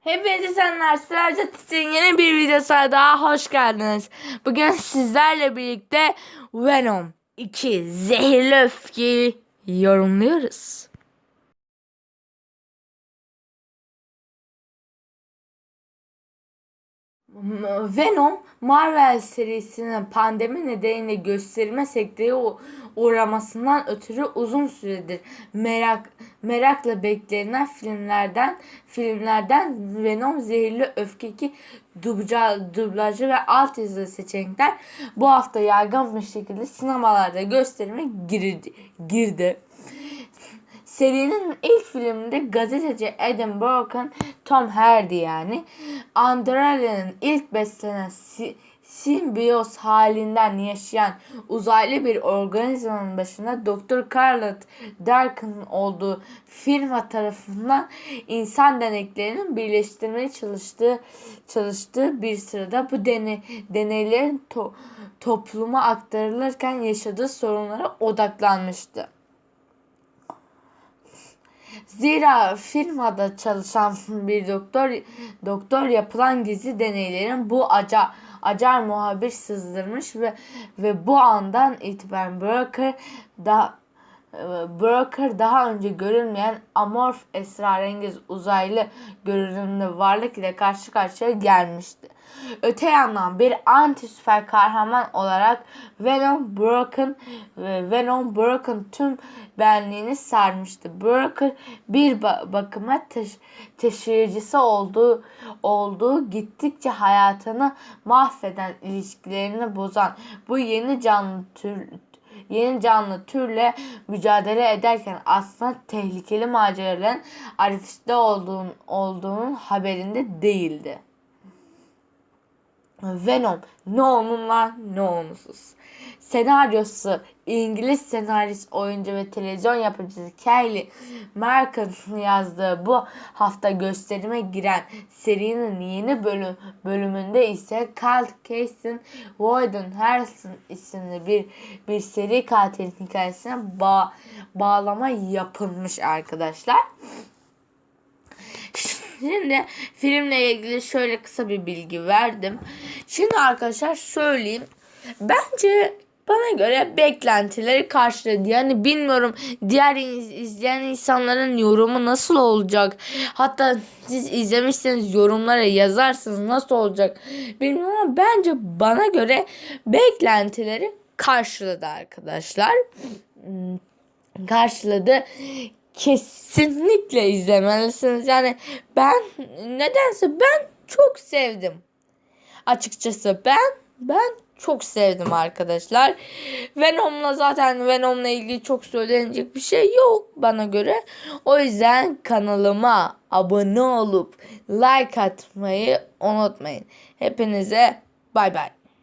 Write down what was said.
Hepinize selamlar. Sıracı Tit'in yeni bir videosuna daha hoş geldiniz. Bugün sizlerle birlikte Venom 2 Zehirli Öfke'yi yorumluyoruz. Venom Marvel serisinin pandemi nedeniyle gösterime sekteye uğramasından ötürü uzun süredir merak merakla beklenen filmlerden filmlerden Venom Zehirli Öfke 2 dubca, dublajı ve alt yazılı seçenekler bu hafta yaygın bir şekilde sinemalarda gösterime girdi. girdi. Serinin ilk filminde gazeteci Adam Broken, Tom Hardy yani Andrale'nin ilk beslenen si- simbiyoz halinden yaşayan uzaylı bir organizmanın başında Dr. Carlot Dark'ın olduğu firma tarafından insan deneklerinin birleştirmeye çalıştığı çalıştığı bir sırada bu deney, deneylerin to- topluma aktarılırken yaşadığı sorunlara odaklanmıştı. Zira firmada çalışan bir doktor doktor yapılan gizli deneylerin bu aca acar muhabir sızdırmış ve ve bu andan itibaren Broker da Broker daha önce görülmeyen amorf esrarengiz uzaylı görünümlü varlık ile karşı karşıya gelmişti. Öte yandan bir anti süper kahraman olarak Venom Broken Venom Broken tüm benliğini sarmıştı. Broker bir ba- bakıma taş- taşıyıcısı olduğu olduğu gittikçe hayatını mahveden ilişkilerini bozan bu yeni canlı tür yeni canlı türle mücadele ederken aslında tehlikeli maceraların arifinde olduğun, olduğunun haberinde değildi. Venom ne onunla ne onsuz. Senaryosu İngiliz senarist, oyuncu ve televizyon yapımcısı Kelly Mark'ın yazdığı bu hafta gösterime giren serinin yeni bölüm, bölümünde ise Carl Casey Woden Harrison isimli bir bir seri katil hikayesine bağ, bağlama yapılmış arkadaşlar. Şimdi filmle ilgili şöyle kısa bir bilgi verdim. Şimdi arkadaşlar söyleyeyim. Bence bana göre beklentileri karşıladı. Yani bilmiyorum diğer iz- izleyen insanların yorumu nasıl olacak. Hatta siz izlemişseniz yorumlara yazarsınız nasıl olacak. Bilmiyorum ama bence bana göre beklentileri karşıladı arkadaşlar. Hmm, Karşıladı kesinlikle izlemelisiniz. Yani ben nedense ben çok sevdim. Açıkçası ben ben çok sevdim arkadaşlar. Venom'la zaten Venom'la ilgili çok söylenecek bir şey yok bana göre. O yüzden kanalıma abone olup like atmayı unutmayın. Hepinize bay bay.